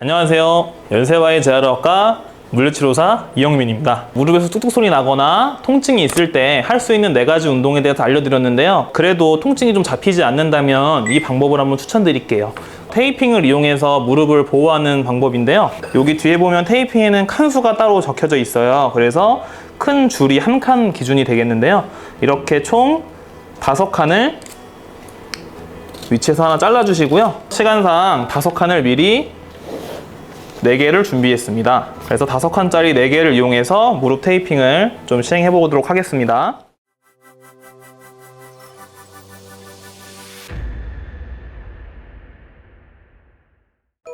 안녕하세요. 연세와의 재활의학과 물리치료사 이영민입니다. 무릎에서 뚝뚝 소리 나거나 통증이 있을 때 할 수 있는 네 가지 운동에 대해서 알려드렸는데요. 그래도 통증이 좀 잡히지 않는다면 이 방법을 한번 추천드릴게요. 테이핑을 이용해서 무릎을 보호하는 방법인데요. 여기 뒤에 보면 테이핑에는 칸수가 따로 적혀져 있어요. 그래서 큰 줄이 한 칸 기준이 되겠는데요. 이렇게 총 다섯 칸을 위치에서 하나 잘라주시고요. 시간상 다섯 칸을 미리 4개를 준비했습니다. 그래서 5칸짜리 4개를 이용해서 무릎 테이핑을 좀 시행해 보도록 하겠습니다.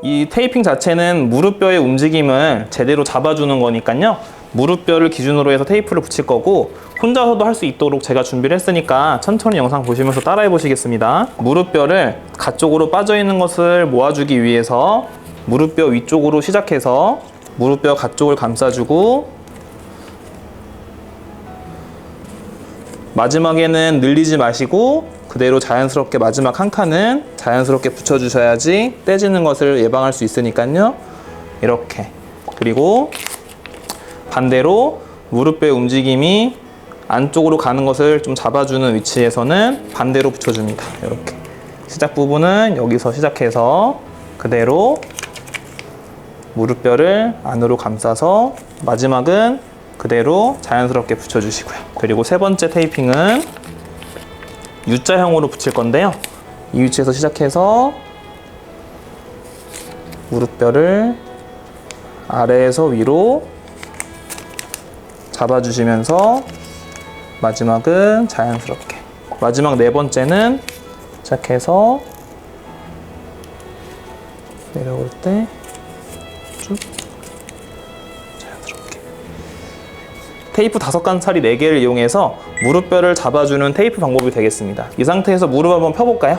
이 테이핑 자체는 무릎뼈의 움직임을 제대로 잡아주는 거니까요. 무릎뼈를 기준으로 해서 테이프를 붙일 거고 혼자서도 할 수 있도록 제가 준비를 했으니까 천천히 영상 보시면서 따라해 보시겠습니다. 무릎뼈를 가쪽으로 빠져 있는 것을 모아주기 위해서 무릎뼈 위쪽으로 시작해서 무릎뼈 가쪽을 감싸주고 마지막에는 늘리지 마시고 그대로 자연스럽게 마지막 한 칸은 자연스럽게 붙여주셔야지 떼지는 것을 예방할 수 있으니까요. 이렇게. 그리고 반대로 무릎뼈의 움직임이 안쪽으로 가는 것을 좀 잡아주는 위치에서는 반대로 붙여줍니다. 이렇게. 시작 부분은 여기서 시작해서 그대로 무릎뼈를 안으로 감싸서 마지막은 그대로 자연스럽게 붙여주시고요. 그리고 세 번째 테이핑은 U자형으로 붙일 건데요. 이 위치에서 시작해서 무릎뼈를 아래에서 위로 잡아주시면서 마지막은 자연스럽게 마지막 네 번째는 시작해서 내려올 때 쭉 자연스럽게 테이프 다섯 칸짜리 네 개를 이용해서 무릎뼈를 잡아주는 테이프 방법이 되겠습니다. 이 상태에서 무릎 한번 펴볼까요?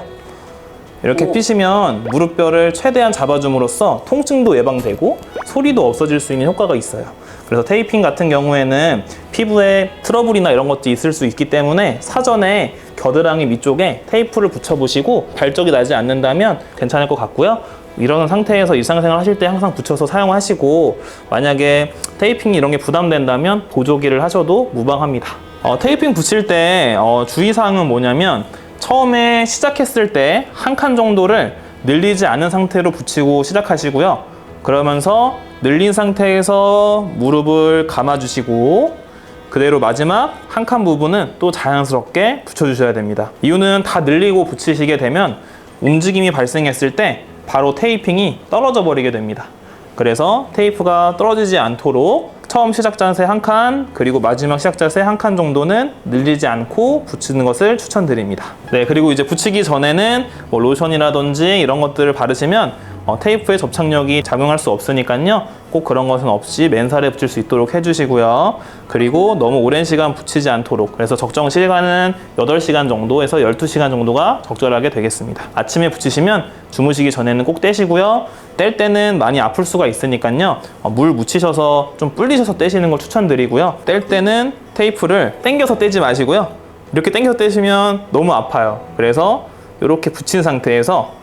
이렇게 피시면 무릎뼈를 최대한 잡아줌으로써 통증도 예방되고 소리도 없어질 수 있는 효과가 있어요. 그래서 테이핑 같은 경우에는 피부에 트러블이나 이런 것도 있을 수 있기 때문에 사전에 겨드랑이 위쪽에 테이프를 붙여보시고 발적이 나지 않는다면 괜찮을 것 같고요. 이런 상태에서 일상생활 하실 때 항상 붙여서 사용하시고 만약에 테이핑이 이런 게 부담된다면 보조기를 하셔도 무방합니다. 어, 테이핑 붙일 때 어, 주의사항은 뭐냐면 처음에 시작했을 때 한 칸 정도를 늘리지 않은 상태로 붙이고 시작하시고요. 그러면서 늘린 상태에서 무릎을 감아주시고 그대로 마지막 한 칸 부분은 또 자연스럽게 붙여주셔야 됩니다. 이유는 다 늘리고 붙이시게 되면 움직임이 발생했을 때 바로 테이핑이 떨어져 버리게 됩니다. 그래서 테이프가 떨어지지 않도록 처음 시작 자세 한 칸, 그리고 마지막 시작 자세 한 칸 정도는 늘리지 않고 붙이는 것을 추천드립니다. 네, 그리고 이제 붙이기 전에는 뭐 로션이라든지 이런 것들을 바르시면 어, 테이프의 접착력이 작용할 수 없으니까요. 꼭 그런 것은 없이 맨살에 붙일 수 있도록 해주시고요. 그리고 너무 오랜 시간 붙이지 않도록. 그래서 적정 시간은 8시간 정도에서 12시간 정도가 적절하게 되겠습니다. 아침에 붙이시면 주무시기 전에는 꼭 떼시고요. 뗄 때는 많이 아플 수가 있으니까요. 어, 물 묻히셔서 좀 불리셔서 떼시는 걸 추천드리고요. 뗄 때는 테이프를 당겨서 떼지 마시고요. 이렇게 당겨서 떼시면 너무 아파요. 그래서 이렇게 붙인 상태에서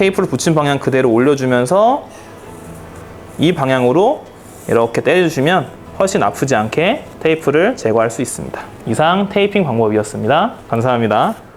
테이프를 붙인 방향 그대로 올려주면서 이 방향으로 이렇게 떼주시면 훨씬 아프지 않게 테이프를 제거할 수 있습니다. 이상 테이핑 방법이었습니다. 감사합니다.